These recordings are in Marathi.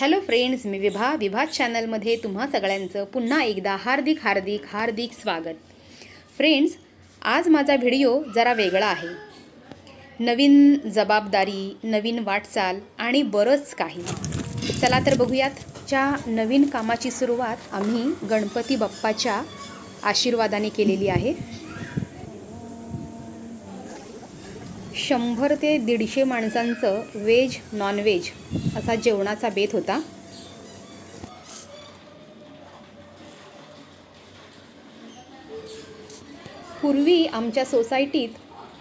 हॅलो फ्रेंड्स मी विभा. विभा चॅनलमध्ये तुम्हा सगळ्यांचं पुन्हा एकदा हार्दिक हार्दिक हार्दिक स्वागत. फ्रेंड्स आज माझा व्हिडिओ जरा वेगळा आहे. नवीन जबाबदारी नवीन वाटचाल आणि बरंच काही. चला तर बघूयात. च्या नवीन कामाची सुरुवात आम्ही गणपती बाप्पाच्या आशीर्वादाने केलेली आहे. शंभर ते दीडशे माणसांचं व्हेज नॉनव्हेज असा जेवणाचा बेत होता. पूर्वी आमच्या सोसायटीत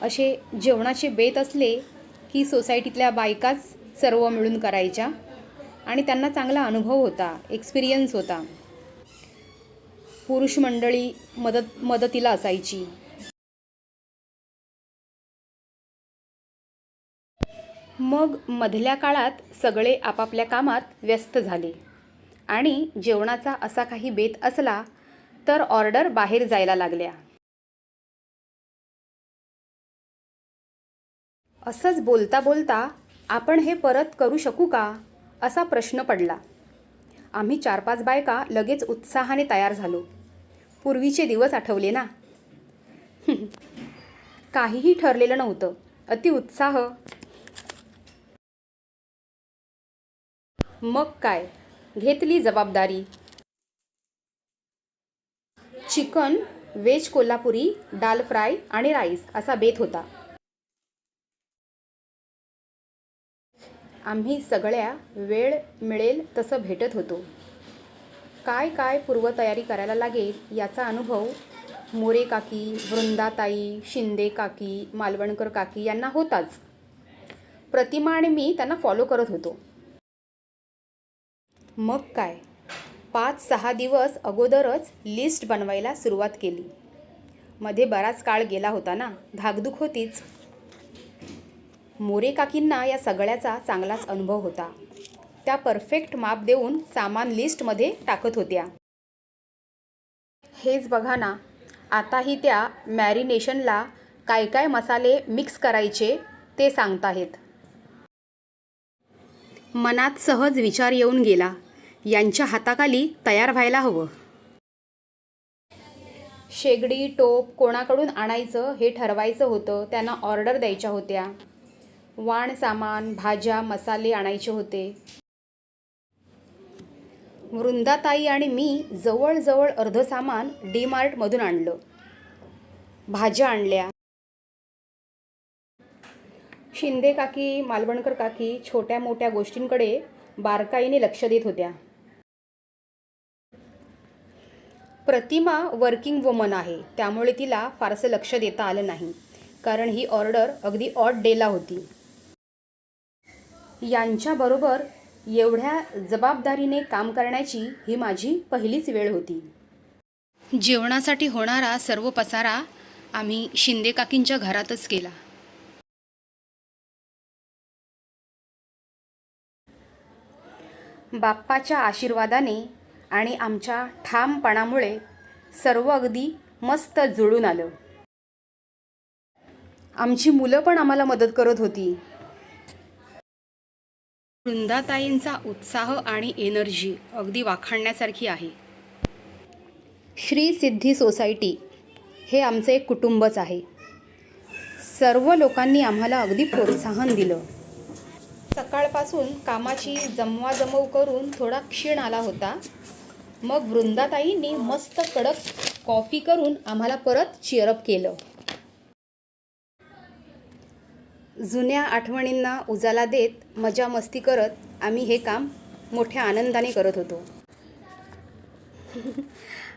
असे जेवणाचे बेत असले की सोसायटीतल्या बायकाच सर्व मिळून करायच्या आणि त्यांना चांगला अनुभव होता एक्सपिरियन्स होता. पुरुष मंडळी मदत मदतीला असायची. मग मधल्या काळात सगळे आपापल्या कामात व्यस्त झाले. आणि जेवणाचा असा काही बेत असला तर ऑर्डर बाहेर जायला लागल्या. असंच बोलता बोलता आपण हे परत करू शकू का? असा प्रश्न पडला. आम्ही चार पाच बायका लगेच उत्साहाने तयार झालो. पूर्वीचे दिवस आठवले ना? काहीही ठरलेलं नव्हतं. अति उत्साह मग काय? घेतली जबाबदारी. Chicken veg Kolhapuri dal fry आणि राईस असा बेत होता. आम्ही सगळ्या वेळ मिळेल तसं भेटत होतो. काय काय पूर्वतयारी करायला लागेल याचा अनुभव मोरे काकी वृंदाताई शिंदे काकी मालवणकर काकी यांना होताच. प्रतिमा आणि मी त्यांना फॉलो करत होतो. मग काय? पाच सहा दिवस अगोदरच लिस्ट बनवायला सुरुवात केली. मध्ये बराच काळ गेला होता ना? धाकधूक होतीच. मोरे काकींना या सगळ्याचा चांगलाच अनुभव होता. त्या परफेक्ट माप देऊन सामान लिस्टमध्ये टाकत होत्या. हेच बघा ना आताही त्या मॅरिनेशनला काय काय मसाले मिक्स करायचे ते सांगताहेत. मनात सहज विचार येऊन गेला. यांच्या हाताखाली तयार व्हायला हवं. शेगडी टोप कोणाकडून आणायचं हे ठरवायचं होतं. त्यांना ऑर्डर द्यायच्या होत्या. वाण सामान भाज्या मसाले आणायचे होते. वृंदाताई आणि मी जवळजवळ अर्ध सामान डी मार्टमधून आणलं. भाज्या आणल्या. शिंदे काकी मालवणकर काकी छोट्या मोठ्या गोष्टींकडे बारकाईने लक्ष देत होत्या. प्रतिमा वर्किंग वुमन आहे. त्यामुळे तिला फारसं लक्ष देता आलं नाही. कारण ही ऑर्डर अगदी ऑड डेला होती. यांच्याबरोबर एवढ्या जबाबदारीने काम करण्याची ही माझी पहिलीच वेळ होती. जेवणासाठी होणारा सर्व पसारा आम्ही शिंदे काकींच्या घरातच केला. बाप्पाच्या आशीर्वादाने आणि आमच्या ठामपणामुळे सर्व अगदी मस्त जुळून आलं. आमची मुलं पण आम्हाला मदत करत होती. वृंदाताईंचा उत्साह आणि एनर्जी अगदी वाखाणण्यासारखी आहे. श्री सिद्धी सोसायटी हे आमचं एक कुटुंबच आहे. सर्व लोकांनी आम्हाला अगदी प्रोत्साहन दिलं. सकाळपासून कामाची जमवाजमव करून थोडा क्षीण आला होता. मग वृंदाताईंनी मस्त कडक कॉफी करून आम्हाला परत चिअरअप केलं. जुन्या आठवणींना उजाला देत मजा मस्ती करत आम्ही हे काम मोठ्या आनंदाने करत होतो.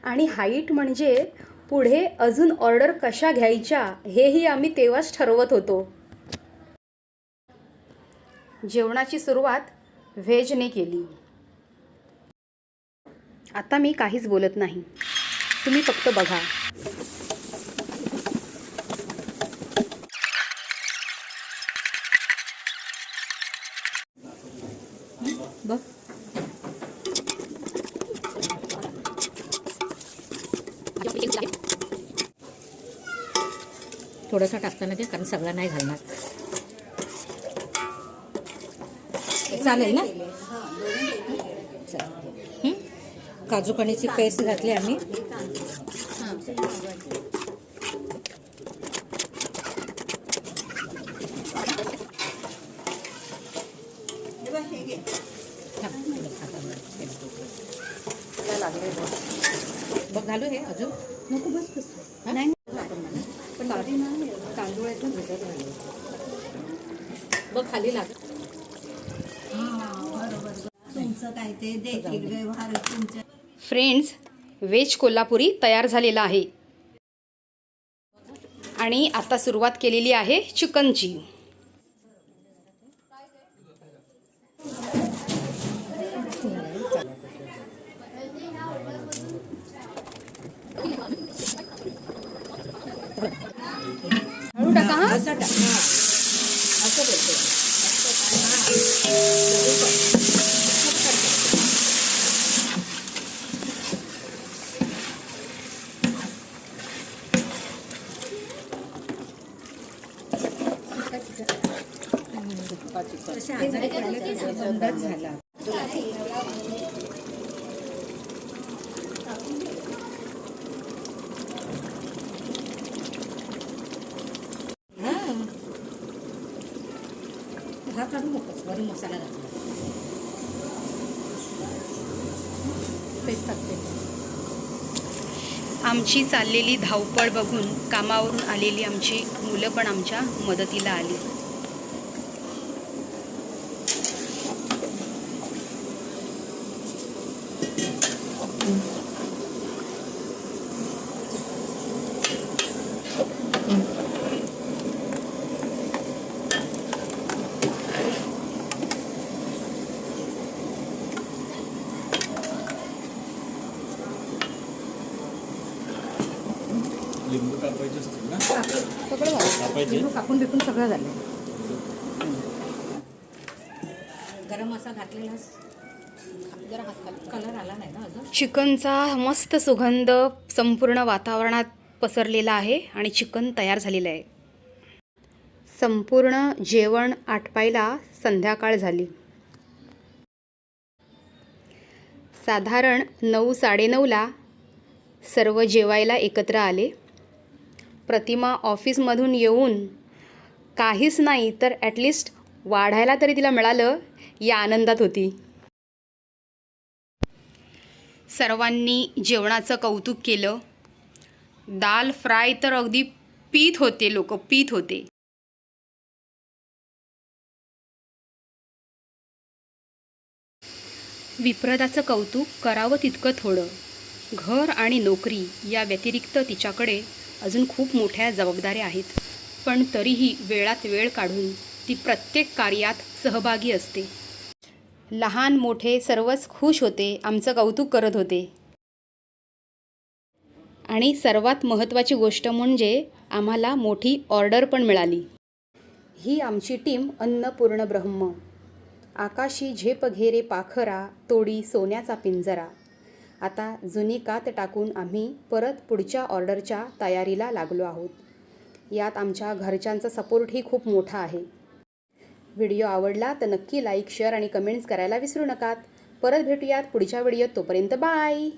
आणि हाईट म्हणजे पुढे अजून ऑर्डर कशा घ्यायच्या हेही आम्ही तेव्हाच ठरवत होतो. जेवणाची सुरुवात व्हेजने केली. आता मी काहीच बोलत नाही. तुम्ही फक्त बघा. बघ. थोडंसं टाकताना ते कारण सगळं नाही घालणार. चालेल ना हं? काजू कणीची पेस्ट घातली आम्ही. बघ घालू हे अजून नको बस बस? नाही पण तांदूळ आहेत ना भिजत घालू. बघ खाली लाग तुमचं काय ते देखील व्यवहार तुमच्या फ्रेंड्स व्हेज कोल्हापुरी तयार झालेला आहे. आणि आता सुरुवात केलेली आहे चिकनची हळू टाका हा असं टाक हा. असं बोलते तसे आजारी पडले की बंदच झाला हा काढू नकोस वरून मसाला घातला टाकते आमची चाललेली धावपळ बघून कामावरून आलेली आमची मुलं पण आमच्या मदतीला आली लिंबू कापायचे असतील ना? सगळं झालं. कापायचे लिंबू कापून बिपून सगळं झालं. गरम मसाला घातलेलास जरा हात खाली. कलर आला नाही ना अजून? चिकनचा मस्त सुगंध संपूर्ण वातावरणात पसरलेला आहे आणि चिकन तयार झालेलं आहे. संपूर्ण जेवण आटपायला संध्याकाळ झाली. साधारण नऊ साडेनऊला सर्व जेवायला एकत्र आले. प्रतिमा ऑफिसमधून येऊन काहीच नाही तर ॲटलिस्ट वाढायला तरी तिला मिळालं या आनंदात होती. सर्वांनी जेवणाचं कौतुक केलं. दाल फ्राय तर अगदी पीत होते लोक पीत होते. विप्रदाचं कौतुक करावं तितकं थोडं. घर आणि नोकरी या व्यतिरिक्त तिच्याकडे अजून खूप मोठ्या जबाबदाऱ्या आहेत. पण तरीही वेळात वेळ काढून ती प्रत्येक कार्यात सहभागी असते. लहान मोठे सर्वच खुश होते आमचं कौतुक करत होते. आणि सर्वात महत्त्वाची गोष्ट म्हणजे आम्हाला मोठी ऑर्डर पण मिळाली. ही आमची टीम अन्नपूर्ण ब्रह्म आकाशी झेप घेरे पाखरा तोडी सोन्याचा पिंजरा. आता जुनी कात टाकून आम्ही परत पुढच्या ऑर्डरच्या तयारीला लागलो आहोत. यात आमच्या घरच्यांचा सपोर्टही खूप मोठा आहे. व्हिडिओ आवडला तर नक्की लाईक शेअर आणि कमेंट्स करायला विसरू नकात. परत भेटूयात पुढच्या व्हिडिओत. तोपर्यंत बाय!